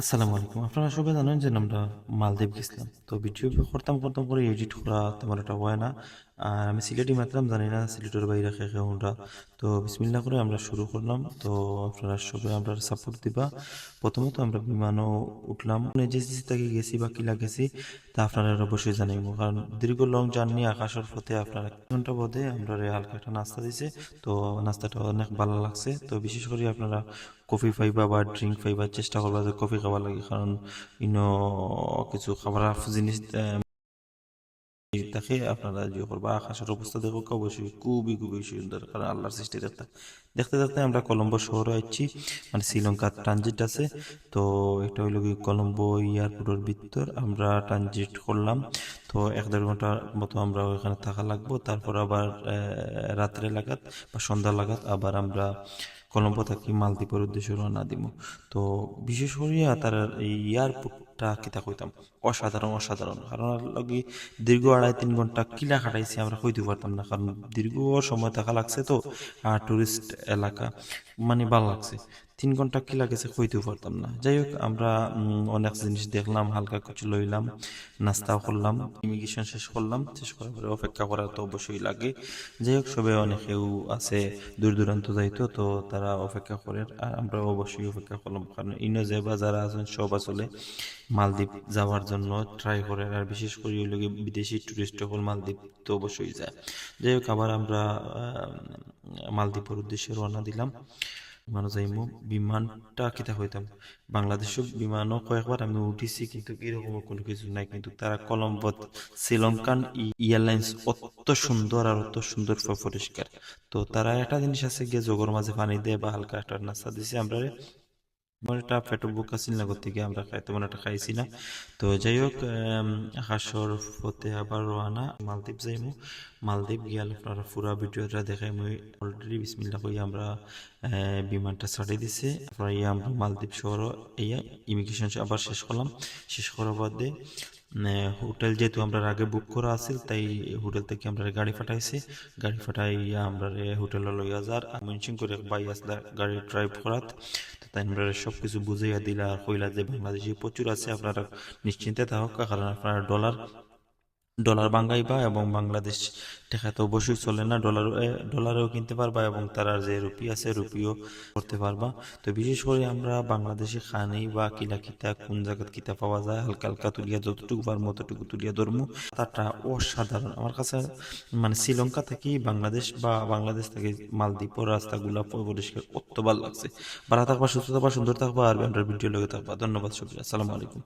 আসসালামু আলাইকুম। আপনারা সবাই জানেন যে আমরা মালদ্বীপ গেছিলাম। তো ভিডিও করতাম করতাম করে এডিট করা তেমন একটা হয় না। আর আমি সিলেটি মাত্রাম জানি না সিলেটের বাইরে খেয়ে আমরা তো বিসমিল্লা করে আমরা শুরু করলাম। তো আপনারা সবাই আমরা সাপোর্ট দিবা। প্রথমত আমরা বিমানও উঠলাম। এজেন্সি থেকে গেছি বা কিলা গেছি, তা আপনারা অবশ্যই জানাইব কারণ দীর্ঘ লং জার্নি আকাশের পথে আপনারা এক ঘণ্টা বোধে আমরা হালকা একটা নাস্তা দিছে। তো নাস্তাটা অনেক ভালো লাগছে। তো বিশেষ করে আপনারা কফি পাইবা বা ড্রিঙ্ক পাইবার চেষ্টা করবা যে কফি খাবার লাগে। কারণ ইনো কিছু খাবার জিনিস দেখে আপনারা যে করবা আকাশের অবস্থা দেখো, অবশ্যই খুবই খুবই সুন্দর, কারণ আল্লাহর সৃষ্টি দেখতে দেখতে দেখতে আমরা কলম্বো শহরে আইছি মানে শ্রীলঙ্কার ট্রানজিট আছে। তো এটা হইল কি কলম্বো এয়ারপোর্টের ভিতর আমরা ট্রানজিট করলাম। তো এক দেড় ঘণ্টার মতো আমরা ওইখানে থাকা লাগবো। তারপর আবার রাত্রে লাগাত বা সন্ধ্যা লাগাত আবার আমরা কলম্বো থাকি মালদ্বীপের উদ্দেশ্যে রওনা দিব তো বিশেষ করিয়া তার এই এয়ারপোর্টটা কিতা কইতাম? অসাধারণ অসাধারণ। কারণ লগে দীর্ঘ আড়াই তিন ঘণ্টা কিলা খাটাইছি আমরা কইতে পারতাম না। কারণ দীর্ঘ সময় থাকা লাগছে তো, আর টুরিস্ট এলাকা মানে ভালো লাগছে। তিন ঘণ্টা কি লাগেছে কইতেও পারতাম না। যাই হোক, আমরা অনেক জিনিস দেখলাম, হালকা কিছু লইলাম, নাস্তাও করলাম, ইমিগ্রেশন শেষ করলাম, শেষ করার পরে অপেক্ষা করা তো অবশ্যই লাগে। যাই হোক সবাই অনেকেও আছে দূর দূরান্ত যাইতো, তো তারা অপেক্ষা করে, আর আমরা অবশ্যই অপেক্ষা করলাম, কারণ ইনো যে বা যারা আছেন সব আসলে মালদ্বীপ যাওয়ার জন্য ট্রাই করে, আর বিশেষ করে ওই লোকে বিদেশি টুরিস্ট সকল মালদ্বীপ তো অবশ্যই যায়। যাই হোক, আবার আমরা মালদ্বীপের উদ্দেশ্যে রওনা দিলাম। বিমানও যাই বিমানটা কিতা হইতাম। বাংলাদেশও বিমানও কয়েকবার আমি উঠিছি, কিন্তু এরকম কোনো কিছু নাই। কিন্তু তারা কলম্বোত, শ্রীলঙ্কান এয়ারলাইন্স অত সুন্দর আর অত সুন্দর পরিষ্কার তো তারা একটা জিনিস আছে গিয়ে জগর মাঝে পানি দেয় বা হালকা একটা নাস্তা দিছে আমরা তেমন একটা পেটো বুক আছিল না থেকে আমরা খাই তেমন একটা খাইছি না। তো যাই হোক হাসর ফতে আবার রোয়ানা মালদ্বীপ যাইমু। মালদ্বীপ গিয়াল আপনারা পুরা ভিডিওটা দেখাই মই অলরেডি বিসমিল্লা কই আমরা বিমানটা ছাড়িয়ে দিছে। আপনারা ইয়া আমরা মালদ্বীপ শহর ইয়া ইমিগ্রেশন আবার শেষ করলাম। শেষ করার বাদে হোটেল যেহেতু আমরা আগে বুক করা আছিল তাই হোটেল থেকে আমরা গাড়ি ফাটাইছি গাড়ি ফাটাইয়া আমরা হোটেলে লইয়া যার মেনশন করে বাই আসলা গাড়ি ড্রাইভ করাত। তাই আমরা সব কিছু বুঝাইয়া দিলা কইলা যে বাংলাদেশি প্রচুর আছে, আপনারা নিশ্চিন্তে থাকুক, কারণ আপনারা ডলার ডলার বাঙ্গাইবা এবং বাংলাদেশ টাকা তো অবশ্যই চলে না। ডলার ডলারেও কিনতে পারবা এবং তার যে রুপি আছে রুপিও করতে পারবা। তো বিশেষ করে আমরা বাংলাদেশে খানি বা কিলা কিতা, কোন জায়গাত কিতা পাওয়া যায়, হালকা হালকা তুলিয়া যতটুকু পার মতটুকু তুলিয়া ধরমু। তারটা অসাধারণ। আমার কাছে মানে শ্রীলঙ্কা থেকে বাংলাদেশ বা বাংলাদেশ থেকে মালদ্বীপের রাস্তাগুলা পরিষ্কার অত ভালো লাগছে। ভালো থাকবা, সুস্থ থাকবা, সুন্দর থাকবা, আর ভিডিও লগে থাকবা। ধন্যবাদ সবাই আসসালামু আলাইকুম।